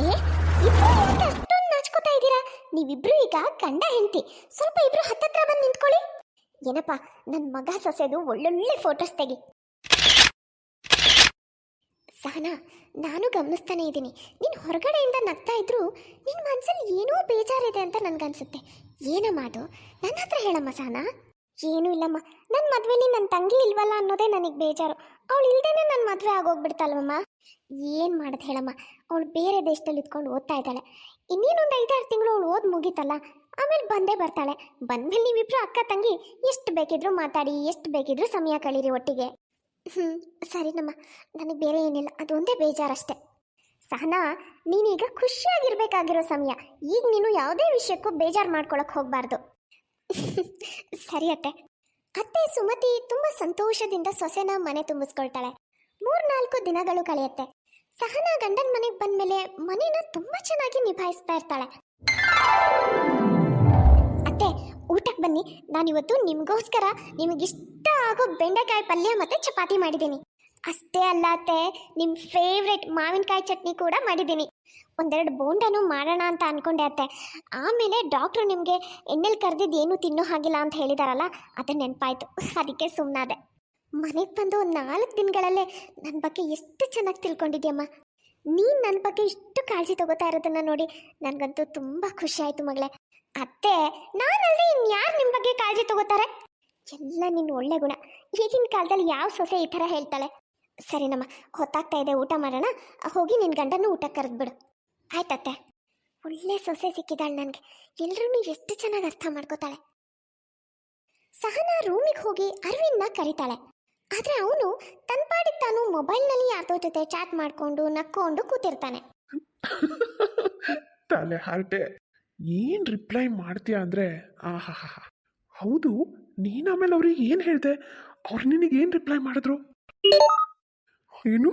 ಅರೆ ಇಬ್ರು ಯಾಕೆ ಅಷ್ಟೊಂದು ನಾಚ್ಕೋತಾ ಇದ್ದೀರಾ? ನೀವಿಬ್ರು ಈಗ ಗಂಡ ಹೆಂಡತಿ. ಸ್ವಲ್ಪ ಇಬ್ರು ಹತ್ತತ್ರ ಬಂದು ನಿಂತ್ಕೊಳ್ಳಿ. ಏನಪ್ಪ ನನ್ನ ಮಗ ಸೊಸೆದು ಒಳ್ಳೊಳ್ಳೆ ಫೋಟೋಸ್ ತೆಗಿ. ಸಹನಾ ನಾನು ಗಮನಿಸ್ತಾನೆ ಇದ್ದೀನಿ. ನೀನು ಹೊರಗಡೆಯಿಂದ ನಗ್ತಾ ಇದ್ರು ನಿನ್ನ ಮನಸ್ಸಲ್ಲಿ ಏನೋ ಬೇಜಾರಿದೆ ಅಂತ ನನ್ಗನ್ಸುತ್ತೆ. ಏನಮ್ಮ ಅದು ನನ್ನ ಹತ್ರ ಹೇಳಮ್ಮ ಸಹನಾ ಏನೂ ಇಲ್ಲಮ್ಮ. ನನ್ನ ಮದುವೆಲಿ ನನ್ನ ತಂಗಿ ಇಲ್ವಲ್ಲ ಅನ್ನೋದೇ ನನಗೆ ಬೇಜಾರು. ಅವಳು ಇಲ್ದೇನೆ ನನ್ನ ಮದುವೆ ಆಗೋಗ್ಬಿಡ್ತಾಳಮ್ಮ ಏನು ಮಾಡೋದು ಹೇಳಮ್ಮ? ಅವಳು ಬೇರೆ ದೇಶದಲ್ಲಿ ಇದ್ಕೊಂಡು ಓದ್ತಾ ಇದ್ದಾಳೆ. ಇನ್ನೇನೊಂದು ಐದಾರು ತಿಂಗಳು ಅವಳು ಓದ್ ಮುಗೀತಲ್ಲ, ಆಮೇಲೆ ಬಂದೇ ಬರ್ತಾಳೆ. ಬಂದ್ಮೇಲೆ ನೀವಿಬ್ರು ಅಕ್ಕ ತಂಗಿ, ಎಷ್ಟು ಬೇಕಿದ್ರು ಮಾತಾಡಿ, ಎಷ್ಟು ಬೇಕಿದ್ರು ಸಮಯ ಕಳೀರಿ ಒಟ್ಟಿಗೆ. ಹ್ಞೂ ಸರಿನಮ್ಮ ನನಗೆ ಬೇರೆ ಏನಿಲ್ಲ ಅದೊಂದೇ ಬೇಜಾರಷ್ಟೇ. ಸಹನಾ, ನೀನೀಗ ಖುಷಿಯಾಗಿರ್ಬೇಕಾಗಿರೋ ಸಮಯ. ಈಗ ನೀನು ಯಾವುದೇ ವಿಷಯಕ್ಕೂ ಬೇಜಾರು ಮಾಡ್ಕೊಳಕ್ ಹೋಗಬಾರ್ದು. ಸರಿ ಅತ್ತೆ. ಅತ್ತೆ ಸುಮತಿ ತುಂಬಾ ಸಂತೋಷದಿಂದ ಸೊಸೆನ ಮನೆ ತುಂಬಿಸ್ಕೊಳ್ತಾಳೆ. ಮೂರ್ನಾಲ್ಕು ದಿನಗಳು ಕಳೆಯುತ್ತೆ. ಸಹನಾ ಗಂಡನ ಮನೆಗೆ ಬಂದ್ಮೇಲೆ ಮನೇನ ತುಂಬಾ ಚೆನ್ನಾಗಿ ನಿಭಾಯಿಸ್ತಾ ಇರ್ತಾಳೆ. ಅತ್ತೆ ಊಟಕ್ಕೆ ಬನ್ನಿ. ನಾನಿವತ್ತು ನಿಮಗೋಸ್ಕರ ನಿಮಗಿಷ್ಟ ಆಗೋ ಬೆಂಡೆಕಾಯಿ ಪಲ್ಯ ಮತ್ತೆ ಚಪಾತಿ ಮಾಡಿದ್ದೀನಿ. ಅಷ್ಟೇ ಅಲ್ಲ ಅತ್ತೆ ನಿಮ್ಮ ಫೇವ್ರೆಟ್ ಮಾವಿನಕಾಯಿ ಚಟ್ನಿ ಕೂಡ ಮಾಡಿದ್ದೀನಿ. ಒಂದೆರಡು ಬೋಂಡನೂ ಮಾಡೋಣ ಅಂತ ಅನ್ಕೊಂಡೆ ಅತ್ತೆ. ಆಮೇಲೆ ಡಾಕ್ಟ್ರು ನಿಮಗೆ ಎಣ್ಣೆಲಿ ಕರೆದಿದ್ದು ಏನೂ ತಿನ್ನೋ ಹಾಗಿಲ್ಲ ಅಂತ ಹೇಳಿದಾರಲ್ಲ, ಅದು ನೆನಪಾಯಿತು. ಅದಕ್ಕೆ ಸುಮ್ಮನಾದೆ ಮನೆಗೆ ಬಂದು ಒಂದು ನಾಲ್ಕು ದಿನಗಳಲ್ಲೇ ನನ್ನ ಬಗ್ಗೆ ಎಷ್ಟು ಚೆನ್ನಾಗಿ ತಿಳ್ಕೊಂಡಿದ್ಯಮ್ಮ? ನೀನು ನನ್ನ ಬಗ್ಗೆ ಇಷ್ಟು ಕಾಳಜಿ ತಗೋತಾ ಇರೋದನ್ನ ನೋಡಿ ನನಗಂತೂ ತುಂಬ ಖುಷಿ ಆಯಿತು ಮಗಳೇ. ಅತ್ತೆ ನಾನಲ್ಲಿ ಇನ್ಯಾರು ನಿಮ್ಮ ಬಗ್ಗೆ ಕಾಳಜಿ ತಗೋತಾರೆ? ಎಲ್ಲ ನಿನ್ನ ಒಳ್ಳೆ ಗುಣ. ಈಗಿನ ಕಾಲದಲ್ಲಿ ಯಾವ ಸೊಸೆ ಈ ಥರ ಹೇಳ್ತಾಳೆ? ಸರಿನಮ್ಮ ಹೊತ್ತಾಗ್ತಾ ಇದೆ, ಊಟ ಮಾಡೋಣ. ಹೋಗಿ ನಿನ್ನ ಗಂಡನೂ ಊಟ ಕರೆದ್ಬಿಡು. ಆಯ್ತತ್ತೆ ಒಳ್ಳೆ ಸೊಸೆ ಸಿಕ್ಕಿದಾಳೆ ನನಗೆ. ಎಲ್ರೂ ಎಷ್ಟು ಚೆನ್ನಾಗಿ ಅರ್ಥ ಮಾಡ್ಕೋತಾಳೆ. ಸಹನಾ ರೂಮಿಗೆ ಹೋಗಿ ಅರವಿಂದ್ನ ಕರೀತಾಳೆ. ಆದರೆ ಅವನು ತನ್ನ ಪಾಡಿಗೆ ತಾನು ಮೊಬೈಲ್ನಲ್ಲಿ ಯಾರ್ದೋ ಜೊತೆ ಚಾಟ್ ಮಾಡ್ಕೊಂಡು, ನಕ್ಕೊಂಡು ಕೂತಿರ್ತಾನೆ. ತಲೆ ಹಾರ್ಟೆ. ಏನು ರಿಪ್ಲೈ ಮಾಡ್ತೀಯ ಅಂದರೆ ಆಹಾ ಹೌದು, ನೀನು ಆಮೇಲೆ ಅವ್ರಿಗೆ ಏನು ಹೇಳಿದೆ? ಅವ್ರು ನಿನಗೆ ಏನು ರಿಪ್ಲೈ ಮಾಡಿದ್ರು? ಏನು?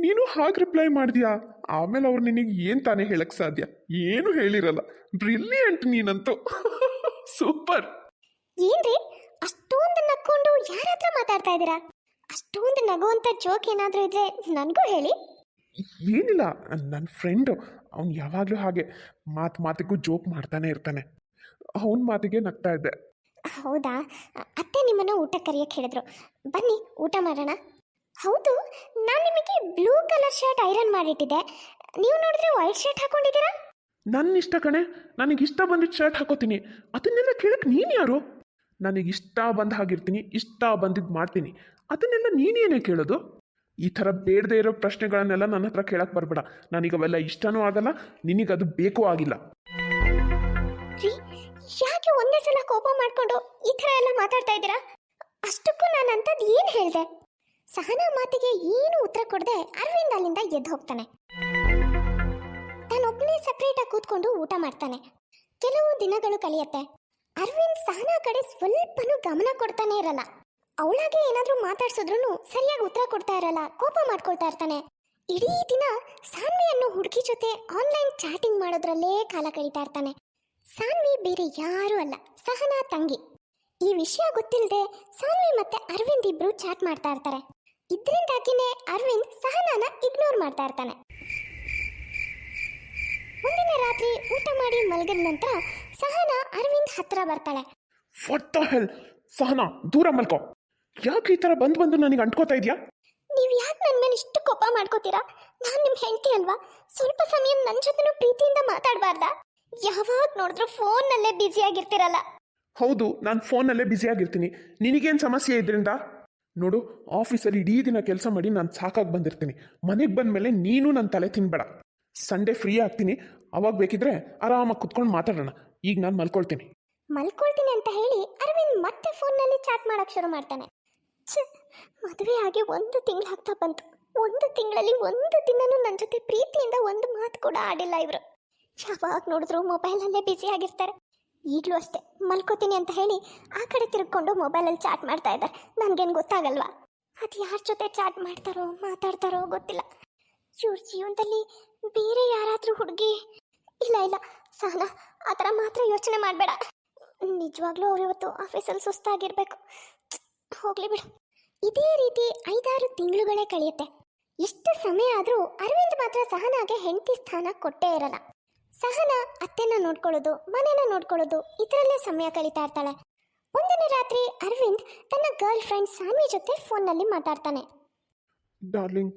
ನೀನು ಹಾಗೆ ರಿಪ್ಲೈ ಮಾಡಿದ್ಯಾ? ಆಮೇಲೆ ಅವ್ರು ನಿನಗೆ ಏನು ತಾನೇ ಹೇಳಕ್ಕೆ ಸಾಧ್ಯ? ಏನು ಹೇಳಿರಲ್ಲ. ಬ್ರಿಲಿಯಂಟ್ ನೀನಂತೂ. ಸೂಪರ್ ಏನ್ರಿ? ಅಷ್ಟೊಂದು ನಕ್ಕೊಂಡು ಯಾರ ಹತ್ರ ಮಾತಾಡ್ತಾ ಇದ್ದೀರಾ? ಅಷ್ಟೊಂದು ನಗುವಂತ ಜೋಕ್ ಏನಾದರೂ ಇದ್ರೆ ನನಗೂ ಹೇಳಿ. ಏನಿಲ್ಲ. ನನ್ನ ಫ್ರೆಂಡು ಅವ್ನು ಯಾವಾಗಲೂ ಹಾಗೆ ಮಾತು ಮಾತಿಗೂ ಜೋಕ್ ಮಾಡ್ತಾನೆ ಇರ್ತಾನೆ. ಅವನ ಮಾತಿಗೆ ನಗ್ತಾ ಇದ್ದೆ. ಹೌದಾ? ಅತ್ತೆ ನಿಮ್ಮನ್ನ ಊಟ ಕರಿಯಕ್ಕೆ ಹೇಳಿದ್ರು. ಬನ್ನಿ ಊಟ ಮಾಡೋಣ. ಹೌದು ನಾನು ನಿಮಗೆ ಬ್ಲೂ ಕಲರ್ ಶರ್ಟ್ ಐರನ್ ಮಾಡಿಟ್ಟಿದ್ದೆ. ನೀವು ನೋಡಿದ್ರೆ ವೈಟ್ ಶರ್ಟ್ ಹಾಕೊಂಡಿದ್ದೀರಾ? ನನ್ನ ಇಷ್ಟ ಕಣೆ. ನನಗೆ ಇಷ್ಟ ಬಂದಿದ್ದ ಶರ್ಟ್ ಹಾಕೋತೀನಿ. ಅದನ್ನೆಲ್ಲ ಕೇಳಕ್ಕೆ ನೀನು ಯಾರು? ನನಗೆ ಇಷ್ಟ ಬಂದ ಹಾಗಿರ್ತೀನಿ ಇಷ್ಟ ಬಂದಿದ್ದು ಮಾಡ್ತೀನಿ. ಅದನ್ನೆಲ್ಲ ನೀನೇನೇ ಕೇಳೋದು? ಈ ಥರ ಬೇಡದೇ ಇರೋ ಪ್ರಶ್ನೆಗಳನ್ನೆಲ್ಲ ನನ್ನ ಹತ್ರ ಕೇಳಕ್ಕೆ ಬರಬೇಡ. ನನಗೆ ಅವೆಲ್ಲ ಇಷ್ಟನೂ ಆಗಲ್ಲ ಅದು ಬೇಕೂ ಆಗಿಲ್ಲ. ರೀ ಯಾಕೆ ಒಂದೇ ಸಲ ಕೋಪ ಮಾಡ್ಕೊಂಡು ಈ ಥರ ಎಲ್ಲ ಮಾತಾಡ್ತಾ ಇದ್ದೀರಾ? ಅಷ್ಟಕ್ಕೂ ನಾನು ಅಂಥದ್ದು ಏನು ಹೇಳಿದೆ? ಸಹನಾ ಮಾತಿಗೆ ಏನು ಉತ್ತರ ಕೊಡದೆ ಅರವಿಂದ್ ಅಲ್ಲಿಂದ ಎದ್ದು ಹೋಗ್ತಾನೆ. ತಾನೊಬ್ಬನೇ ಸಪ್ರೇಟಾಗಿ ಕೂತ್ಕೊಂಡು ಊಟ ಮಾಡ್ತಾನೆ. ಕೆಲವು ದಿನಗಳು ಕಳೆಯುತ್ತೆ. ಅರವಿಂದ್ ಸಹನಾ ಕಡೆ ಸ್ವಲ್ಪನೂ ಗಮನ ಕೊಡ್ತಾನೆ ಇರಲ್ಲ. ಅವಳಾಗೆ ಏನಾದ್ರೂ ಮಾತಾಡ್ಸಿದ್ರು ಸರಿಯಾಗಿ ಉತ್ತರ ಕೊಡ್ತಾ ಇರಲ್ಲ, ಕೋಪ ಮಾಡ್ಕೊಳ್ತಾ ಇರ್ತಾನೆ. ಇಡೀ ದಿನ ಸಾನ್ವಿಯನ್ನು ಹುಡುಗಿ ಜೊತೆ ಆನ್ಲೈನ್ ಚಾಟಿಂಗ್ ಮಾಡೋದ್ರಲ್ಲೇ ಕಾಲ ಕಳೀತಾ ಇರ್ತಾನೆ. ಸಾನ್ವಿ ಬೇರೆ ಯಾರೂ ಅಲ್ಲ, ಸಹನಾ ತಂಗಿ. ಈ ವಿಷಯ ಗೊತ್ತಿಲ್ಲದೆ ಸಾನ್ವಿ ಮತ್ತೆ ಅರವಿಂದ್ ಇಬ್ರು ಚಾಟ್ ಮಾಡ್ತಾ ಇರ್ತಾರೆ. ಇದರಿಂದಾಗಿನೇ ಅರವಿಂದ್ ಸಹನಾನ ಇಗ್ನೋರ್ ಮಾಡ್ತಾ ಇರ್ತಾನೆ. ಮುಂದಿನ ರಾತ್ರಿ ಊಟ ಮಾಡಿ ಮಲಗಿದ ನಂತರ ಸಹನಾ ಅರವಿಂದ್ ಹತ್ರ ಬರ್ತಾಳೆ. ವಾಟ್ ಹೆಲ್ ಸಹನಾ ದೂರ ಮಲ್ಕೋ. ಯಾಕೆ ಈ ಥರ ಬಂದು ಬಂದು ನನಗೆ ಅಂಟ್ಕೋತಾ ಇದೆಯಾ? ನೀವು ಯಾಕೆ ನನ್ನ ಮೇಲೆ ಇಷ್ಟು ಕೋಪ ಮಾಡ್ಕೋತೀರಾ? ನಾನು ನಿಮ್ಮ ಹೆಂಡತಿ ಅಲ್ವಾ? ಸ್ವಲ್ಪ ಸಮಯ ನನ್ನ ಜೊತೆನೂ ಪ್ರೀತಿಯಿಂದ ಮಾತಾಡಬಾರ್ದ? ಯಾವಾಗ ನೋಡಿದ್ರು ಫೋನ್ನಲ್ಲೇ ಬ್ಯುಸಿ ಆಗಿರ್ತೀರಲ್ಲ. ಹೌದು ನಾನು ಫೋನಲ್ಲೇ ಬ್ಯುಸಿಯಾಗಿರ್ತೀನಿ ನಿನಗೇನು ಸಮಸ್ಯೆ ಇದರಿಂದ? ನೋಡು, ಆಫೀಸಲ್ಲಿ ಇಡೀ ದಿನ ಕೆಲಸ ಮಾಡಿ ನಾನು ಸಾಕಾಗಿ ಬಂದಿರ್ತೀನಿ. ಮನೆಗೆ ಬಂದಮೇಲೆ ನೀನು ನನ್ನ ತಲೆ ತಿನ್ಬೇಡ. ಸಂಡೇ ಫ್ರೀ ಆಗ್ತೀನಿ. ಅವಾಗ ಬೇಕಿದ್ರೆ ಆರಾಮಾಗಿ ಕುತ್ಕೊಂಡು ಮಾತಾಡೋಣ. ಈಗ ನಾನು ಮಲ್ಕೊಳ್ತೀನಿ. ಮಲ್ಕೊಳ್ತೀನಿ ಅಂತ ಹೇಳಿ ಅರವಿಂದ್ ಮತ್ತೆ ಫೋನ್ನಲ್ಲಿ ಚಾಟ್ ಮಾಡಕ್ ಶುರು ಮಾಡ್ತಾನೆ. ಮದುವೆ ಆಗಿ ಒಂದು ತಿಂಗಳಾಗ್ತಾ ಬಂತು. ಒಂದು ತಿಂಗಳಲ್ಲಿ ಒಂದು ದಿನನೂ ನನ್ನ ಜೊತೆ ಪ್ರೀತಿಯಿಂದ ಒಂದು ಮಾತು ಕೂಡ ಆಡಿಲ್ಲ ಇವರು. ಯಾವಾಗ ನೋಡಿದ್ರು ಮೊಬೈಲಲ್ಲೇ ಬ್ಯುಸಿ ಆಗಿರ್ತಾರೆ. ಈಗಲೂ ಅಷ್ಟೇ ಮಲ್ಕೋತೀನಿ ಅಂತ ಹೇಳಿ ಆ ಕಡೆ ತಿರ್ಕೊಂಡು ಮೊಬೈಲಲ್ಲಿ ಚಾಟ್ ಮಾಡ್ತಾ ಇದ್ದಾರೆ. ನನಗೇನು ಗೊತ್ತಾಗಲ್ವಾ? ಅದು ಯಾರ ಜೊತೆ ಚಾಟ್ ಮಾಡ್ತಾರೋ, ಮಾತಾಡ್ತಾರೋ ಗೊತ್ತಿಲ್ಲ. ಇವ್ರ ಜೀವನದಲ್ಲಿ ಬೇರೆ ಯಾರಾದರೂ ಹುಡುಗಿ ಇಲ್ಲ ಇಲ್ಲ. ಸಹನಾ ಆ ಥರ ಮಾತ್ರ ಯೋಚನೆ ಮಾಡಬೇಡ. ನಿಜವಾಗ್ಲೂ ಅವ್ರು ಇವತ್ತು ಆಫೀಸಲ್ಲಿ ಸುಸ್ತಾಗಿರ್ಬೇಕು. ಹೋಗ್ಲಿ ಬಿಡು. ಇದೇ ರೀತಿ ಐದಾರು ತಿಂಗಳುಗಳೇ ಕಳೆಯುತ್ತೆ. ಎಷ್ಟು ಸಮಯ ಆದರೂ ಅರವಿಂದ್ ಮಾತ್ರ ಸಹನಾಗೆ ಹೆಂಡತಿ ಸ್ಥಾನ ಕೊಟ್ಟೇ ಇರಲ್ಲ. ಸಹನ ಅತ್ತೆನ ನೋಡ್ಕೊಳ್ಳೋದು, ಮನೆನ ನೋಡ್ಕೊಳ್ಳೋದು, ಇದರಲ್ಲೇ ಸಮಯ ಕಳೀತಾ ಇರ್ತಾಳೆ. ಒಂದಿನ ರಾತ್ರಿ ಅರವಿಂದ್ ತನ್ನ ಗರ್ಲ್ ಫ್ರೆಂಡ್ ಸಾಮಿ ಜೊತೆ ಫೋನ್ನಲ್ಲಿ ಮಾತಾಡ್ತಾನೆ. ಡಾರ್ಲಿಂಗ್,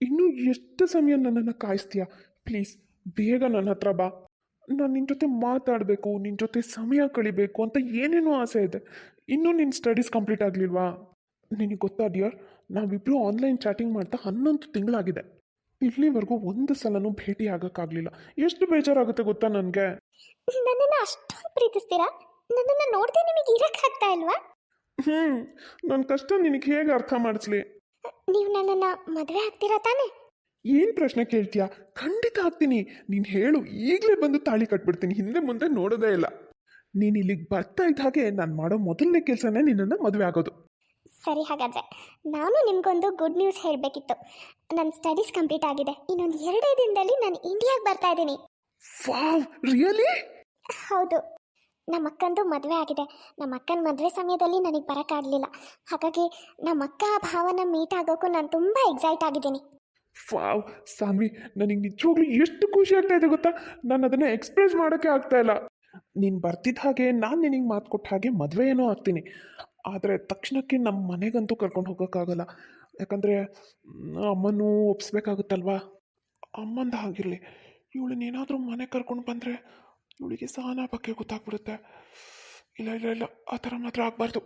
ಇನ್ನೂ ಎಷ್ಟು ಸಮಯ ನನ್ನನ್ನು ಕಾಯಿಸ್ತೀಯಾ? ಪ್ಲೀಸ್, ಬೇಗ ನನ್ನ ಹತ್ರ ಬಾ. ನಾನು ನಿನ್ನ ಜೊತೆ ಮಾತಾಡಬೇಕು ನಿನ್ನ ಜೊತೆ ಸಮಯ ಕಳಿಬೇಕು ಅಂತ ಏನೇನೋ ಆಸೆ ಇದೆ. ಇನ್ನೂ ನಿನ್ನ ಸ್ಟಡೀಸ್ ಕಂಪ್ಲೀಟ್ ಆಗಲಿಲ್ವಾ? ನಿನಗೆ ಗೊತ್ತಾ ಡಿಯರ್ ನಾವಿಬ್ಬರು ಆನ್ಲೈನ್ ಚಾಟಿಂಗ್ ಮಾಡ್ತಾ ಹನ್ನೊಂದು ತಿಂಗಳಾಗಿದೆ. ಇಲ್ಲಿವರೆಗೂ ಒಂದು ಸಲನೂ ಭೇಟಿ ಆಗಕ್ಕಾಗ್ಲಿಲ್ಲ. ಎಷ್ಟು ಬೇಜಾರಾಗುತ್ತೆ ಗೊತ್ತಾ ನನಗೆ? ನನ್ನನ್ನು ಅಷ್ಟು ಪ್ರೀತಿಸ್ತೀರಾ? ನನ್ನನ್ನು ನೋಡದೆ ನಿಮಗೆ ಇರಕ್ಕಾಗ್ತಾ ಇಲ್ವಾ? ಹ್ಞೂ ನನ್ನ ಕಷ್ಟ ನಿನಗೆ ಹೇಗೆ ಅರ್ಥ ಮಾಡಿಸ್ಲಿ? ನೀವು ನನ್ನನ್ನು ಮದುವೆ ಆಗ್ತೀರಾ ತಾನೇ? ಏನು ಪ್ರಶ್ನೆ ಕೇಳ್ತೀಯಾ? ಖಂಡಿತ ಆಗ್ತೀನಿ. ನೀನು ಹೇಳು ಈಗಲೇ ಬಂದು ತಾಳಿ ಕಟ್ಬಿಡ್ತೀನಿ ಹಿಂದೆ ಮುಂದೆ ನೋಡೋದೇ ಇಲ್ಲ. ನೀನು ಇಲ್ಲಿಗೆ ಬರ್ತಾ ಇದ್ದ ಹಾಗೆ ನಾನು ಮಾಡೋ ಮೊದಲನೇ ಕೆಲಸನೇ ನಿನ್ನನ್ನು ಮದುವೆ ಆಗೋದು. ಸರಿ ಹಾಗಾದರೆ ನಾನು ನಿಮಗೊಂದು ಗುಡ್ ನ್ಯೂಸ್ ಹೇಳಬೇಕಿತ್ತು. ನನ್ನ ಸ್ಟಡೀಸ್ ಕಂಪ್ಲೀಟ್ ಆಗಿದೆ. ಇನ್ನೊಂದು ಎರಡೇ ದಿನದಲ್ಲಿ ನಾನು ಇಂಡಿಯಾಗೆ ಬರ್ತಾ ಇದ್ದೀನಿ. ವಾವ್ ರಿಯಲಿ ಹೌದು. ನಮ್ಮ ಅಕ್ಕಂದು ಮದುವೆ ಆಗಿದೆ. ನಮ್ಮ ಅಕ್ಕನ ಮದುವೆ ಸಮಯದಲ್ಲಿ ನನಗೆ ಬರೋಕ್ಕಾಗಲಿಲ್ಲ ಹಾಗಾಗಿ ನಮ್ಮ ಅಕ್ಕ ಭಾವನ ಮೀಟ್ ಆಗೋಕ್ಕೂ ನಾನು ತುಂಬ ಎಕ್ಸೈಟ್ ಆಗಿದ್ದೀನಿ. ವಾವ್ ಸಾನ್ವಿ ನನಗೆ ನಿಜವಾಗ್ಲೂ ಎಷ್ಟು ಖುಷಿ ಆಗ್ತಾ ಇದೆ ಗೊತ್ತಾ? ನಾನು ಅದನ್ನು ಎಕ್ಸ್ಪ್ರೆಸ್ ಮಾಡೋಕ್ಕೆ ಆಗ್ತಾ ಇಲ್ಲ. ನೀನು ಬರ್ತಿದ್ದ ಹಾಗೆ ನಾನು ನಿನಗೆ ಮಾತು ಕೊಟ್ಟ ಹಾಗೆ ಮದುವೆ ಏನೋ ಆಗ್ತೀನಿ. ಆದರೆ ತಕ್ಷಣಕ್ಕೆ ನಮ್ಮ ಮನೆಗಂತೂ ಕರ್ಕೊಂಡು ಹೋಗೋಕ್ಕಾಗಲ್ಲ. ಯಾಕಂದರೆ ಅಮ್ಮನೂ ಒಪ್ಸ್ಬೇಕಾಗುತ್ತಲ್ವಾ? ಅಮ್ಮಂದ ಹಾಗಿರಲಿ. ಇವಳನ್ನೇನಾದರೂ ಮನೆ ಕರ್ಕೊಂಡು ಬಂದರೆ ಇವಳಿಗೆ ಸಹನ ಬಗ್ಗೆ ಗೊತ್ತಾಗ್ಬಿಡುತ್ತೆ. ಇಲ್ಲ ಇಲ್ಲ ಇಲ್ಲ, ಆ ಥರ ಮಾತ್ರ ಆಗಬಾರ್ದು.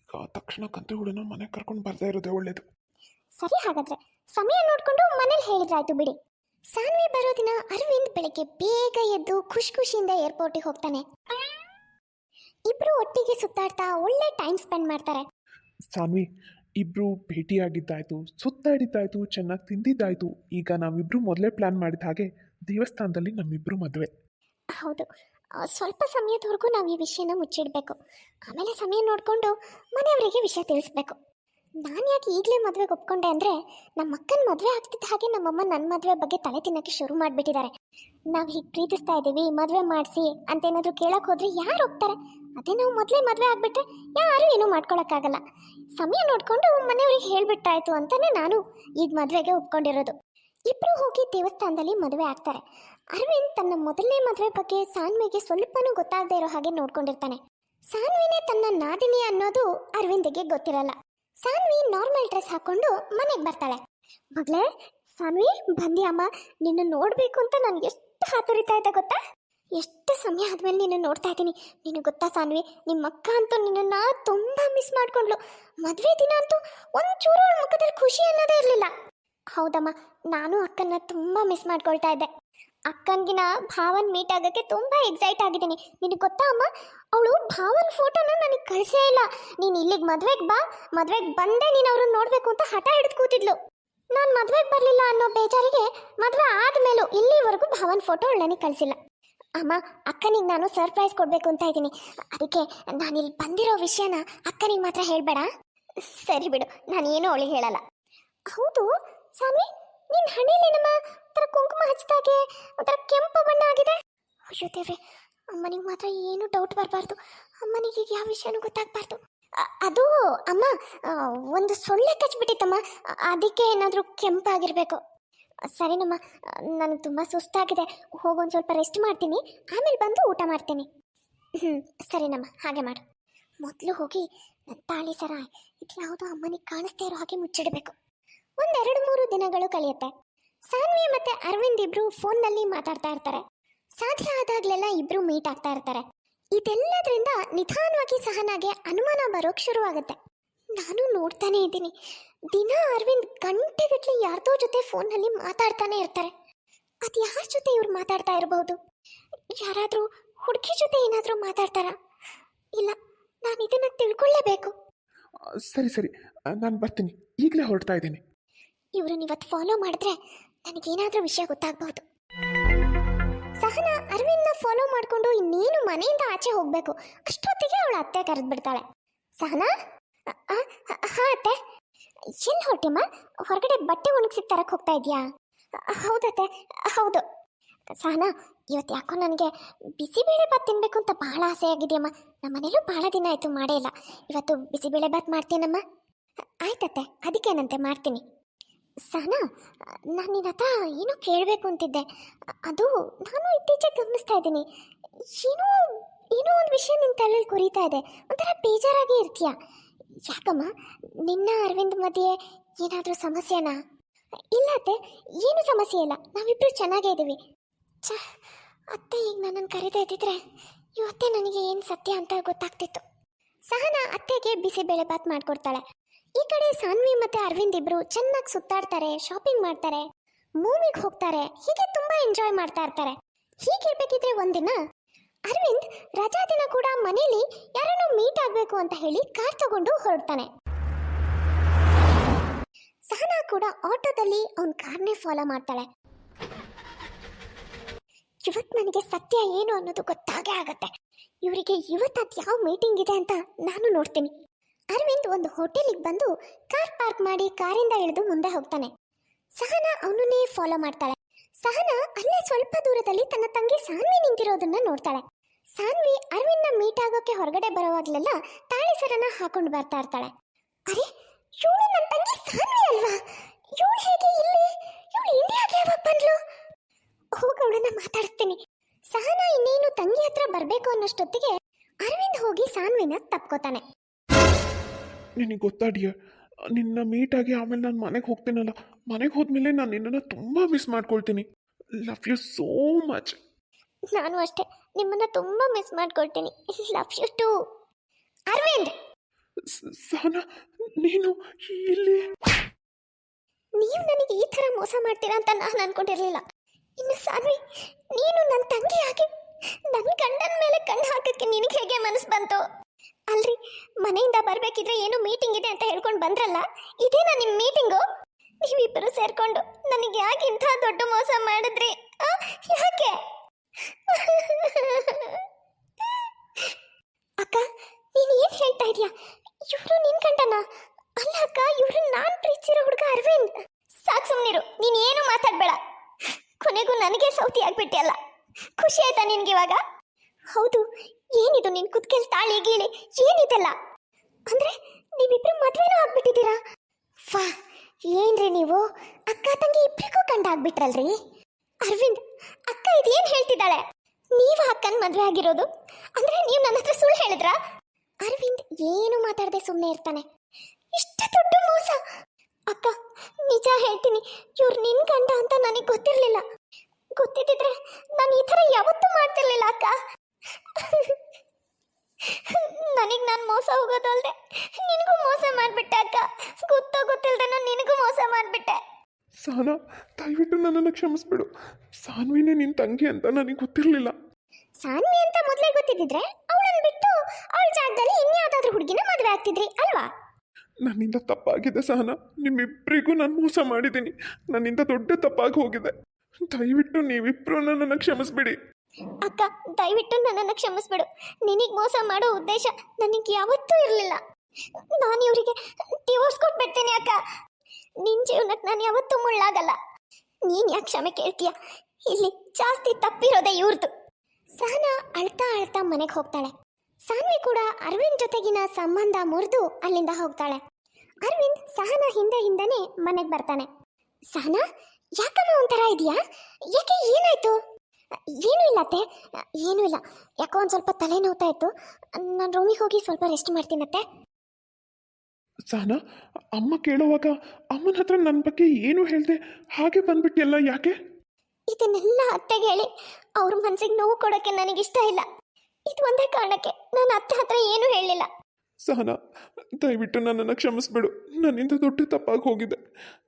ಈಗ ತಕ್ಷಣಕ್ಕಂತೂ ಇವಳನ್ನ ಮನೆ ಕರ್ಕೊಂಡು ಬರದೇ ಇರೋದೇ ಒಳ್ಳೇದು. ಸರಿ ಹಾಗಾದ್ರೆ, ಸಮಯ ನೋಡಿಕೊಂಡು ಮನೇಲಿ ಹೇಳಿದ್ರಾಯ್ತು ಬಿಡಿ. ಸಾನ್ವಿ ಬರೋ ದಿನ ಅರವಿಂದ್ ಬೆಳಗ್ಗೆ ಬೇಗ ಎದ್ದು ಖುಷಿ ಖುಷಿಯಿಂದ ಏರ್ಪೋರ್ಟಿಗೆ ಹೋಗ್ತಾನೆ. ಇಬ್ರು ಒಟ್ಟಿಗೆ ಸುತ್ತಾಡ್ತಾ ಒಳ್ಳೆ ಟೈಮ್ ಸ್ಪೆಂಡ್ ಮಾಡ್ತಾರೆ. ಸಾನ್ವಿ ಇಬ್ರು ಭೇಟಿಯಾಗಿದ್ದಾಯ್ತು ಸುತ್ತಾಡಿದ್ದಾಯ್ತು ಚೆನ್ನಾಗಿ ತಿಂದಿದ್ದಾಯ್ತು. ಈಗ ನಾವಿಬ್ರು ಮೊದಲೇ ಪ್ಲಾನ್ ಮಾಡಿದ ಹಾಗೆ ದೇವಸ್ಥಾನದಲ್ಲಿ ನಮ್ಮಿಬ್ರು ಮದುವೆ. ಹೌದು. ಆ, ಸ್ವಲ್ಪ ಸಮಯದವರೆಗೂ ನಾವು ಈ ವಿಷಯನ ಮುಚ್ಚಿಡಬೇಕು. ಆಮೇಲೆ ಸಮಯ ನೋಡಿಕೊಂಡು ಮನೆಯವರಿಗೆ ವಿಷಯ ತಿಳಿಸ್ಬೇಕು. ನಾನು ಯಾಕೆ ಈಗಲೇ ಮದುವೆಗೆ ಒಪ್ಕೊಂಡೆ ಅಂದರೆ ನಮ್ಮ ಅಕ್ಕನ ಮದುವೆ ಆಗ್ತಿದ್ದ ಹಾಗೆ ನಮ್ಮಮ್ಮ ನನ್ನ ಮದುವೆ ಬಗ್ಗೆ ತಲೆ ತಿನ್ನೋಕ್ಕೆ ಶುರು ಮಾಡಿಬಿಟ್ಟಿದ್ದಾರೆ. ನಾವು ಹೀಗೆ ಪ್ರೀತಿಸ್ತಾ ಇದ್ದೀವಿ ಮದುವೆ ಮಾಡಿಸಿ ಅಂತೇನಾದರೂ ಕೇಳೋಕೆ ಹೋದ್ರೆ ಯಾರು ಹೋಗ್ತಾರೆ ಅದೇ ನಾವು ಮೊದಲೇ ಮದುವೆ ಆಗಿಬಿಟ್ರೆ ಯಾರು ಏನೂ ಮಾಡ್ಕೊಳಕ್ಕಾಗಲ್ಲ. ಸಮಯ ನೋಡಿಕೊಂಡು ಮನೆಯವ್ರಿಗೆ ಹೇಳಿಬಿಟ್ಟಾಯ್ತು ಅಂತಲೇ ನಾನು ಈಗ ಮದುವೆಗೆ ಒಪ್ಕೊಂಡಿರೋದು. ಇಬ್ಬರು ಹೋಗಿ ದೇವಸ್ಥಾನದಲ್ಲಿ ಮದುವೆ ಆಗ್ತಾರೆ. ಅರವಿಂದ್ ತನ್ನ ಮೊದಲನೇ ಮದುವೆ ಬಗ್ಗೆ ಸಾನ್ವಿಗೆ ಸ್ವಲ್ಪನೂ ಗೊತ್ತಾಗದೇ ಇರೋ ಹಾಗೆ ನೋಡ್ಕೊಂಡಿರ್ತಾನೆ. ಸಾನ್ವಿನೇ ತನ್ನ ನಾದಿನಿ ಅನ್ನೋದು ಅರವಿಂದಿಗೆ ಗೊತ್ತಿರಲ್ಲ. ಸಾನ್ವಿ ನಾರ್ಮಲ್ ಡ್ರೆಸ್ ಹಾಕೊಂಡು ಮನೆಗೆ ಬರ್ತಾಳೆ. ಮಗಳೇ, ಸಾನ್ವಿ ಬಂದಿ ಅಮ್ಮ ನಿನ್ನ ನೋಡಬೇಕು ಅಂತ ನನಗೆ ಎಷ್ಟು ಹಾತುರಿತಾ ಇದೆ ಗೊತ್ತಾ? ಎಷ್ಟು ಸಮಯ ಆದ್ಮೇಲೆ ನಿನ್ನ ನೋಡ್ತಾ ಇದ್ದೀನಿ. ನಿನಗೆ ಗೊತ್ತಾ ಸಾನ್ವಿ ನಿಮ್ಮ ಅಕ್ಕ ಅಂತೂ ನಿನ್ನನ್ನು ತುಂಬಾ ಮಿಸ್ ಮಾಡ್ಕೊಂಡ್ಳು. ಮದುವೆ ದಿನ ಅಂತೂ ಒಂಚೂರು ಅವಳ ಮುಖದಲ್ಲಿ ಖುಷಿ ಅನ್ನೋದೇ ಇರಲಿಲ್ಲ. ಹೌದಮ್ಮ, ನಾನು ಅಕ್ಕನ ತುಂಬಾ ಮಿಸ್ ಮಾಡ್ಕೊಳ್ತಾ ಇದ್ದೆ. ಅಕ್ಕನ್ಗಿನ ಭಾವನ್ ಮೀಟ್ ಆಗೋಕ್ಕೆ ತುಂಬ ಎಕ್ಸೈಟ್ ಆಗಿದ್ದೀನಿ. ನಿನಗೆ ಗೊತ್ತಾ ಅಮ್ಮ, ಅವಳು ಭಾವನ್ ಫೋಟೋನ ನನಗೆ ಕಳಿಸೇ ಇಲ್ಲ. ನೀನು ಇಲ್ಲಿಗೆ ಮದುವೆಗೆ ಬಾ, ಮದುವೆಗೆ ಬಂದೇ ನೀನು ಅವ್ರನ್ನ ನೋಡಬೇಕು ಅಂತ ಹಠ ಹಿಡಿದು ಕೂತಿದ್ಲು. ನಾನು ಮದುವೆಗೆ ಬರಲಿಲ್ಲ ಅನ್ನೋ ಬೇಜಾರಿಗೆ ಮದುವೆ ಆದಮೇಲೂ ಇಲ್ಲಿವರೆಗೂ ಭಾವನ್ ಫೋಟೋ ಅವಳು ನನಗೆ ಕಳಿಸಿಲ್ಲ. ಅಮ್ಮ, ಅಕ್ಕನಿಗೆ ನಾನು ಸರ್ಪ್ರೈಸ್ ಕೊಡಬೇಕು ಅಂತ ಇದ್ದೀನಿ. ಅದಕ್ಕೆ ನಾನು ಇಲ್ಲಿ ಬಂದಿರೋ ವಿಷಯನ ಅಕ್ಕನಿಗೆ ಮಾತ್ರ ಹೇಳಬೇಡ. ಸರಿ ಬಿಡು ನಾನು ಏನೂ ಅವಳಿಗೆ ಹೇಳಲ್ಲ. ಹೌದು, ಸ್ವಾಮಿ ನಿನ್ನ ಹಣೆಯಲ್ಲೇನಮ್ಮ? ಒಂಥರ ಕುಂಕುಮ ಹಚ್ಚಿದಾಗೆ ಒಂಥರ ಕೆಂಪು ಬಣ್ಣ ಆಗಿದೆ. ಅಯ್ಯೋ ದೇವ್ರೆ, ಅಮ್ಮನಿಗೆ ಮಾತ್ರ ಏನು ಡೌಟ್ ಬರಬಾರ್ದು. ಅಮ್ಮನಿಗೆ ಯಾವ ವಿಷಯನೂ ಗೊತ್ತಾಗಬಾರ್ದು. ಅದು, ಅಮ್ಮ ಒಂದು ಸೊಳ್ಳೆ ಕಚ್ಚಿಬಿಟ್ಟಿತ್ತಮ್ಮ ಅದಕ್ಕೆ ಏನಾದರೂ ಕೆಂಪಾಗಿರಬೇಕು. ಸರಿನಮ್ಮ ನನಗೆ ತುಂಬ ಸುಸ್ತಾಗಿದೆ. ಹೋಗೊಂದು ಸ್ವಲ್ಪ ರೆಸ್ಟ್ ಮಾಡ್ತೀನಿ. ಆಮೇಲೆ ಬಂದು ಊಟ ಮಾಡ್ತೀನಿ. ಹ್ಞೂ ಸರಿನಮ್ಮ ಹಾಗೆ ಮಾಡು. ಮೊದಲು ಹೋಗಿ ನನ್ನ ತಾಳಿ ಸರ ಇದು ಅಮ್ಮನಿಗೆ ಕಾಣಿಸ್ತಾ ಇರೋ ಹಾಗೆ ಮುಚ್ಚಿಡಬೇಕು. ಒಂದೆರಡು ಮೂರು ದಿನಗಳು ಕಳೆಯುತ್ತೆ. ಸಾನ್ವಿ ಮತ್ತೆ ಅರವಿಂದ್ ಇಬ್ರು ಫೋನ್ನಲ್ಲಿ ಮಾತಾಡ್ತಾ ಇರ್ತಾರೆ. ಸಾಧ್ಯ ಆದಾಗ್ಲೆಲ್ಲ ಇಬ್ರು ಮೀಟ್ ಆಗ್ತಾ ಇರ್ತಾರೆ. ಇದೆಲ್ಲದರಿಂದ ನಿಧಾನವಾಗಿ ಸಹನಾಗೆ ಅನುಮಾನ ಬರೋಕ್ ಶುರುವಾಗುತ್ತೆ. ನಾನು ನೋಡ್ತಾನೆ ಇದ್ದೀನಿ. ದಿನ ಅರವಿಂದ್ ಗಂಟೆಗಟ್ಟಲೆ ಯಾರ್ದೋ ಜೊತೆ ಫೋನ್ನಲ್ಲಿ ಮಾತಾಡ್ತಾನೆ ಇರ್ತಾರೆ. ಅದು ಯಾರ ಜೊತೆ ಇವ್ರು ಮಾತಾಡ್ತಾ ಇರಬಹುದು ಯಾರಾದರೂ ಹುಡುಗಿ ಜೊತೆ ಏನಾದರೂ ಮಾತಾಡ್ತಾರಾ? ಇಲ್ಲ ನಾನು ಇದನ್ನ ತಿಳ್ಕೊಳ್ಳೇಬೇಕು ಸರಿ ಸರಿ. ನಾನು ಬರ್ತೀನಿ. ಈಗಲೇ ಹೊರಡ್ತಾ ಇದ್ದೀನಿ. ಇವ್ರನ್ನ ಇವತ್ತು ಫಾಲೋ ಮಾಡಿದ್ರೆ ನನಗೇನಾದರೂ ವಿಷಯ ಗೊತ್ತಾಗಬಹುದು ಸಹನ ಅರವಿಂದ್ನ ಫಾಲೋ ಮಾಡಿಕೊಂಡು ಇನ್ನೇನು ಮನೆಯಿಂದ ಆಚೆ ಹೋಗಬೇಕು. ಅಷ್ಟೊತ್ತಿಗೆ ಅವಳ ಅತ್ತೆ ಕರೆದು ಬಿಡ್ತಾಳೆ ಸಹನಾ ಹಾ ಅತ್ತೆ. ಎಲ್ಲಿ ಹೊರಟೆಮ್ಮ? ಹೊರಗಡೆ ಬಟ್ಟೆ ಒಣಗಿಸಿ ತರಕ್ಕೆ ಹೋಗ್ತಾ ಇದೆಯಾ? ಹೌದತ್ತೆ ಹೌದು. ಸಹನಾ ಇವತ್ತು ಯಾಕೋ ನನಗೆ ಬಿಸಿಬೇಳೆ ಬಾತ್ ತಿನ್ನಬೇಕು ಅಂತ ಬಹಳ ಆಸೆ ಆಗಿದೆಯಮ್ಮ. ನಮ್ಮ ಮನೇಲೂ ಬಹಳ ದಿನ ಆಯಿತು ಮಾಡೇ ಇಲ್ಲ. ಇವತ್ತು ಬಿಸಿಬೇಳೆ ಬಾತ್ ಮಾಡ್ತೀನಮ್ಮ. ಆಯ್ತತ್ತೆ, ಅದಕ್ಕೇನಂತೆ ಮಾಡ್ತೀನಿ. ಸಹನಾ ನಾನು ನಿನ್ನ ಏನೋ ಕೇಳಬೇಕು ಅಂತಿದ್ದೆ. ಅದು ನಾನು ಇತ್ತೀಚೆಗೆ ಗಮನಿಸ್ತಾ ಇದ್ದೀನಿ. ಏನೋ ಏನೋ ಒಂದು ವಿಷಯ ನಿನ್ನ ತಲೆಯಲ್ಲಿ ಕುರಿತಾ ಇದೆ. ಒಂಥರ ಬೇಜಾರಾಗಿ ಇರ್ತೀಯ? ಯಾಕಮ್ಮ? ನಿನ್ನ ಅರವಿಂದ್ ಮಧ್ಯೆ ಏನಾದರೂ ಸಮಸ್ಯೆನಾ? ಇಲ್ಲ ಅತ್ತೆ, ಏನು ಸಮಸ್ಯೆ ಇಲ್ಲ. ನಾವಿಬ್ಬರು ಚೆನ್ನಾಗೇ ಇದ್ದೀವಿ ಛ, ಅತ್ತೆ ಈಗ ನನ್ನನ್ನು ಕರೀತಾ ಇದ್ದಿದ್ರೆ ಇವತ್ತೆ ನನಗೆ ಏನು ಸತ್ಯ ಅಂತ ಗೊತ್ತಾಗ್ತಿತ್ತು. ಸಹನ ಅತ್ತೆಗೆ ಬಿಸಿಬೇಳೆ ಬಾತ್ ಮಾಡ್ಕೊಡ್ತಾಳೆ. ಈ ಕಡೆ ಸಾನ್ವಿ ಮತ್ತೆ ಅರವಿಂದ್ ಇಬ್ರು ಚೆನ್ನಾಗಿ ಸುತ್ತಾಡ್ತಾರೆ ಶಾಪಿಂಗ್ ಮಾಡ್ತಾರೆ ಮೂವಿಗೆ ಹೋಗ್ತಾರೆ, ಹೀಗೆ ತುಂಬಾ ಎಂಜಾಯ್ ಮಾಡ್ತಾ ಇರ್ತಾರೆ. ಹೀಗಿರ್ಬೇಕಿದ್ರೆ ಒಂದಿನ ಅರವಿಂದ್ ರಜಾ ದಿನ ಕೂಡ ಮನೇಲಿ ಯಾರನ್ನೂ ಮೀಟ್ ಆಗ್ಬೇಕು ಅಂತ ಹೇಳಿ ಕಾರ್ ತಗೊಂಡು ಹೊರಡ್ತಾನೆ. ಸಹನಾ ಕೂಡ ಆಟೋದಲ್ಲಿ ಅವನ ಕಾರ್ನೇ ಫಾಲೋ ಮಾಡ್ತಾಳೆ. ಇವತ್ತು ನನಗೆ ಸತ್ಯ ಏನು ಅನ್ನೋದು ಗೊತ್ತಾಗೇ ಆಗತ್ತೆ. ಇವರಿಗೆ ಇವತ್ತದು ಯಾವ ಮೀಟಿಂಗ್ ಇದೆ ಅಂತ ನಾನು ನೋಡ್ತೀನಿ. ಅರವಿಂದ್ ಒಂದು ಹೋಟೆಲಿಗೆ ಬಂದು ಕಾರ್ ಪಾರ್ಕ್ ಮಾಡಿ ಕಾರಿಂದ ಇಳಿದು ಮುಂದೆ ಹೋಗ್ತಾನೆ. ಸಹನಾ ಅವನನ್ನೇ ಫಾಲೋ ಮಾಡ್ತಾಳೆ. ಸಹನಾ ಅಲ್ಲೇ ಸ್ವಲ್ಪ ದೂರದಲ್ಲಿ ತನ್ನ ತಂಗಿ ಸಾನ್ವಿ ನಿಂತಿರೋದನ್ನ ನೋಡ್ತಾಳೆ. ಸಾನ್ವಿ ಅರವಿಂದ್ನ ಮೀಟ್ ಆಗೋಕೆ ಹೊರಗಡೆ ಬರೋವಾಗ್ಲೆಲ್ಲ ತಾಳಿ ಸರನ ಹಾಕೊಂಡು ಬರ್ತಾ ಇರ್ತಾಳೆ. ಅರೆ, ಇವಳು ನನ್ನ ತಂಗಿ ಸಾನ್ವಿ ಅಲ್ವಾ? ಇವಳು ಹೇಗೆ ಇಲ್ಲಿ? ಇವಳು ಇಂಡಿಯಾಗೆ ಯಾವಾಗ ಬಂದ್ಲು? ಹೋಗಿ ಅವಳನ್ನ ಮಾತಾಡಿಸ್ತೀನಿ. ಸಹನಾ ಇನ್ನೇನು ತಂಗಿ ಹತ್ರ ಬರ್ಬೇಕು ಅನ್ನೋಷ್ಟೊತ್ತಿಗೆ ಅರವಿಂದ್ ಹೋಗಿ ಸಾನ್ವಿನ ತಪ್ಕೋತಾನೆ. ನಿನಗೆ ಗೊತ್ತಾಡಿಯ ನಿನ್ನ ಮೀಟ್ ಆಗಿ ಆಮೇಲೆ ನಾನು ಮನೆಗೆ ಹೋಗ್ತೀನಲ್ಲ. ಮನೆಗೆ ಹೋದ್ಮೇಲೆ ನಾನು ನಿನ್ನನ್ನು ತುಂಬ ಮಿಸ್ ಮಾಡ್ಕೊಳ್ತೀನಿ. ಲವ್ ಯು ಸೋ ಮಚ್ ನಾನು ಅಷ್ಟೇ. ನಿಮ್ಮನ್ನ ತುಂಬಾ ಮಿಸ್ ಮಾಡ್ಕೊಳ್ತೀನಿ. Love you too Aravind! Sahana ನೀನು ಇಲ್ಲಿ. ನೀವು ನನಗೆ ಈ ಥರ ಮೋಸ ಮಾಡ್ತೀರಾ ಅಂತ ನಾನು ಅನ್ಕೊಂಡಿರ್ಲಿಲ್ಲ. ಇನ್ನು ಸಾನ್ವಿ ನೀನು ನನ್ನ ತಂಗಿ ಆಗಿ ನನ್ನ ಗಂಡನ ಮೇಲೆ ಕಣ್ಣು ಹಾಕಕ್ಕೆ ನಿನಗೆ ಹೇಗೆ ಮನಸ್ಸು ಬಂತು? ಅಲ್ರಿ ಮನೆಯಿಂದ ಬರಬೇಕಿದ್ರೆ ಏನು ಮೀಟಿಂಗ್ ಇದೆ ಅಂತ ಹೇಳ್ಕೊಂಡು ಬಂದ್ರಲ್ಲ ಇದೇನಾ ನಿಮ್ಮ ಮೀಟಿಂಗು ನೀವಿಬ್ಬರು ಸೇರ್ಕೊಂಡು ನನಗೆ ಯಾಕೆ ಇಂಥ ದೊಡ್ಡ ಮೋಸ ಮಾಡಿದ್ರಿ? ಆ, ಯಾಕೆ? ಅಕ್ಕ ನೀನು ಏನು ಹೇಳ್ತಾ ಇದೀಯಾ? ಇವರು ನಿನ್ ಕಂಡನ ಅಲ್ಲ ಅಕ್ಕ ಇವರು ನಾನು ಪ್ರೀತಿಸಿರೋ ಹುಡುಗ ಅರವಿಂದ್. ಸಾಕ್ ಸುಮ್ನಿರು ನೀನ್ ಏನು ಮಾತಾಡ್ಬೇಡ. ಕೊನೆಗೂ ನನಗೆ ಸೌತಿ ಆಗ್ಬಿಟ್ಟಿಯಲ್ಲ ಖುಷಿ ಆಯ್ತಾ ನಿನ್ಗೆ ಇವಾಗ? ಹೌದು ಏನಿದು ನಿನ್ ಕುತ್ಕೆಲ್ ತಾಳಿ ಗೀಳಿ? ಏನಿದೆಲ್ಲ? ಅಂದ್ರೆ ನೀವಿಬ್ರು ಮದ್ವೆನೂ ಆಗ್ಬಿಟ್ಟಿದ್ದೀರಾ? ವಾ ಏನ್ರಿ ನೀವು? ಅಕ್ಕ ತಂಗಿ ಇಬ್ಬರಿಗೂ ಗಂಡ ಆಗ್ಬಿಟ್ರಲ್ರಿ? ಅರವಿಂದ್, ಅಕ್ಕ ಇದೇನು ಹೇಳ್ತಿದ್ದಾಳೆ? ನೀವು ಅಕ್ಕನ ಮದುವೆ ಆಗಿರೋದು? ಅಂದ್ರೆ ನೀವು ನನ್ನ ಹತ್ರ ಸುಳ್ಳು ಹೇಳಿದ್ರಾ? ಅರವಿಂದ್ ಏನು ಮಾತಾಡದೆ ಸುಮ್ಮನೆ ಇರ್ತಾನೆ. ಇಷ್ಟು ದೊಡ್ಡ ಮೋಸ. ಅಕ್ಕ, ನಿಜ ಹೇಳ್ತೀನಿ, ಇವ್ರು ನಿನ್ ಗಂಡ ಅಂತ ನನಗೆ ಗೊತ್ತಿರ್ಲಿಲ್ಲ. ಗೊತ್ತಿದ್ದಿದ್ರೆ ನಾನು ಈ ಥರ ಯಾವತ್ತೂ ಮಾಡ್ತಿರ್ಲಿಲ್ಲ, ಅಕ್ಕ. ನನಗೆ ನಾನು ಮೋಸ ಹೋಗೋದಲ್ದೆ. ನಿನಗೂ ಮೋಸ ಮಾಡಿಬಿಟ್ಟೆ ಅಕ್ಕ. ಗೊತ್ತೋ ಗೊತ್ತಿಲ್ಲದೆ ನಾನು ನಿನಗೂ ಮೋಸ ಮಾಡಿಬಿಟ್ಟೆ. ಸಾಲ ದಯವಿಟ್ಟು ನನ್ನನ್ನು ಕ್ಷಮಿಸ್ಬಿಡು. ಸಾನ್ವಿನೇ ನಿನ್ನ ತಂಗಿ ಅಂತ ನನಗೆ ಗೊತ್ತಿರಲಿಲ್ಲ. ಸಾನ್ವಿ ಅಂತ ಮೊದಲೇ ಗೊತ್ತಿದ್ದಿದ್ರೆ ಅವಳನ್ನ ಬಿಟ್ಟು ಅವಳ ಜಾಗದಲ್ಲಿ ಇನ್ಯಾವುದಾದ್ರೂ ಹುಡುಗಿನ ಮದುವೆ ಆಗ್ತಿದ್ರಿ ಅಲ್ವಾ? ನನ್ನಿಂದ ತಪ್ಪಾಗಿದೆ ಸಹನ ನಿಮ್ಮಿಬ್ಬರಿಗೂ ನಾನು ಮೋಸ ಮಾಡಿದ್ದೀನಿ ನನ್ನಿಂದ ದೊಡ್ಡ ತಪ್ಪಾಗಿ ಹೋಗಿದೆ. ದಯವಿಟ್ಟು ನೀವಿಬ್ಬರು ನನ್ನನ್ನು ಕ್ಷಮಿಸ್ಬಿಡಿ. ಅಕ್ಕ, ದಯವಿಟ್ಟು ನನ್ನನ್ನು ಕ್ಷಮಿಸ್ಬಿಡು. ನಿನಗೆ ಮೋಸ ಮಾಡೋ ಉದ್ದೇಶ ನನಗೆ ಯಾವತ್ತೂ ಇರಲಿಲ್ಲ. ನಾನು ಇವರಿಗೆ ಡಿವೋರ್ಸ್ ಕೊಟ್ಬಿಡ್ತೀನಿ ಅಕ್ಕ. ನಿನ್ನ ಜೀವನಕ್ಕೆ ನಾನು ಯಾವತ್ತೂ ಮುಳ್ಳಾಗಲ್ಲ. ನೀನು ಯಾಕೆ ಕ್ಷಮೆ ಕೇಳ್ತೀಯ? ಇಲ್ಲಿ ಜಾಸ್ತಿ ತಪ್ಪಿರೋದೇ ಇವ್ರದ್ದು ಸಹನ ಅಳ್ತಾ ಅಳ್ತಾ ಮನೆಗೆ ಹೋಗ್ತಾಳೆ. ಸಾನ್ವಿ ಕೂಡ ಅರವಿಂದ್ ಜೊತೆಗಿನ ಸಂಬಂಧ ಮುರಿದು ಅಲ್ಲಿಂದ ಹೋಗ್ತಾಳೆ. ಅರವಿಂದ್ ಸಹನ ಹಿಂದೆ ಹಿಂದೆನೆ ಮನೆಗೆ ಬರ್ತಾನೆ. ಸಹನಾ ಯಾಕಮ್ಮ ಒಂಥರ ಇದೆಯಾ? ಯಾಕೆ ಏನಾಯ್ತು? ಏನೂ ಇಲ್ಲ ಅತ್ತೆ. ಏನೂ ಇಲ್ಲ. ಯಾಕೋ ಒಂದು ಸ್ವಲ್ಪ ತಲೆ ನೋವ್ತಾ ಇತ್ತು ನಾನು ರೂಮಿಗೆ ಹೋಗಿ ಸ್ವಲ್ಪ ರೆಸ್ಟ್ ಮಾಡ್ತೀನತ್ತೆ ಸಹನ ಅಮ್ಮ ಕೇಳುವಾಗ ಅಮ್ಮನ ಹತ್ರ ನನ್ನ ಬಗ್ಗೆ ಏನು ಹೇಳ್ದೆ ಹಾಗೆ ಬಂದ್ಬಿಟ್ಟಿಯಲ್ಲ ಯಾಕೆ? ಇದನ್ನೆಲ್ಲ ಅತ್ತೆಗೆ ಹೇಳಿ. ಅವ್ರ ಮನ್ಸಿಗೆ ನೋವು ಕೊಡೋಕ್ಕೆ ನನಗಿಷ್ಟ ಇಲ್ಲ. ಇದು ಒಂದೇ ಕಾರಣಕ್ಕೆ ನಾನು ಅತ್ತೆ ಹತ್ರ ಏನೂ ಹೇಳಲಿಲ್ಲ ಸಹನಾ, ದಯವಿಟ್ಟು ನನ್ನನ್ನು ಕ್ಷಮಿಸ್ಬಿಡು. ನನ್ನಿಂದ ದೊಡ್ಡ ತಪ್ಪಾಗಿ ಹೋಗಿದೆ.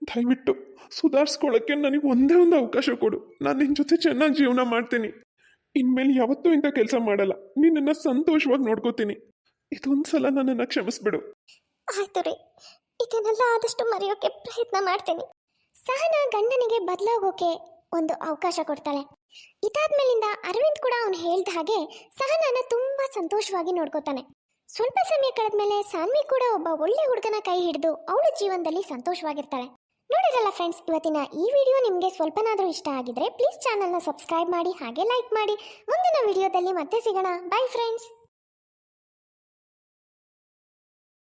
ದಯವಿಟ್ಟು ಸುಧಾರಿಸ್ಕೊಳ್ಳೋಕ್ಕೆ ನನಗೆ ಒಂದೇ ಒಂದು ಅವಕಾಶ ಕೊಡು. ನಾನು ನಿನ್ನ ಜೊತೆ ಚೆನ್ನಾಗಿ ಜೀವನ ಮಾಡ್ತೀನಿ. ಇನ್ಮೇಲೆ ಯಾವತ್ತೂ ಇಂಥ ಕೆಲಸ ಮಾಡಲ್ಲ. ನಿನ್ನನ್ನು ಸಂತೋಷವಾಗಿ ನೋಡ್ಕೋತೀನಿ. ಇದೊಂದು ಸಲ ನನ್ನನ್ನು ಕ್ಷಮಿಸ್ಬಿಡು. ಇದನ್ನೆಲ್ಲ ಆದಷ್ಟು ಮರೆಯೋಕೆ ಪ್ರಯತ್ನ ಮಾಡ್ತೀನಿ. ಸಹನ ಗಂಡನಿಗೆ ಬದಲಾಗೋಕೆ ಒಂದು ಅವಕಾಶ ಕೊಡ್ತಾಳೆ. ಇದಾದ್ಮೇಲಿಂದ ಅರವಿಂದ್ ಕೂಡ ಅವನು ಹೇಳ್ದ ಹಾಗೆ ಸಹನಾನ ತುಂಬಾ ಸಂತೋಷವಾಗಿ ನೋಡ್ಕೋತಾನೆ. ಸ್ವಲ್ಪ ಸಮಯ ಕಳೆದ್ಮೇಲೆ ಸಾನ್ವಿ ಕೂಡ ಒಬ್ಬ ಒಳ್ಳೆ ಹುಡುಗನ ಕೈ ಹಿಡಿದು ಅವಳ ಜೀವನದಲ್ಲಿ ಸಂತೋಷವಾಗಿರ್ತಾಳೆ. ನೋಡಿರಲ್ಲ ಫ್ರೆಂಡ್ಸ್ ಇವತ್ತಿನ ಈ ವಿಡಿಯೋ ನಿಮಗೆ ಸ್ವಲ್ಪನಾದರೂ ಇಷ್ಟ ಆಗಿದ್ರೆ ಪ್ಲೀಸ್ ಚಾನಲ್ನ ಸಬ್ಸ್ಕ್ರೈಬ್ ಮಾಡಿ ಹಾಗೆ ಲೈಕ್ ಮಾಡಿ. ಮುಂದಿನ ವಿಡಿಯೋದಲ್ಲಿ ಮತ್ತೆ ಸಿಗೋಣ. By friends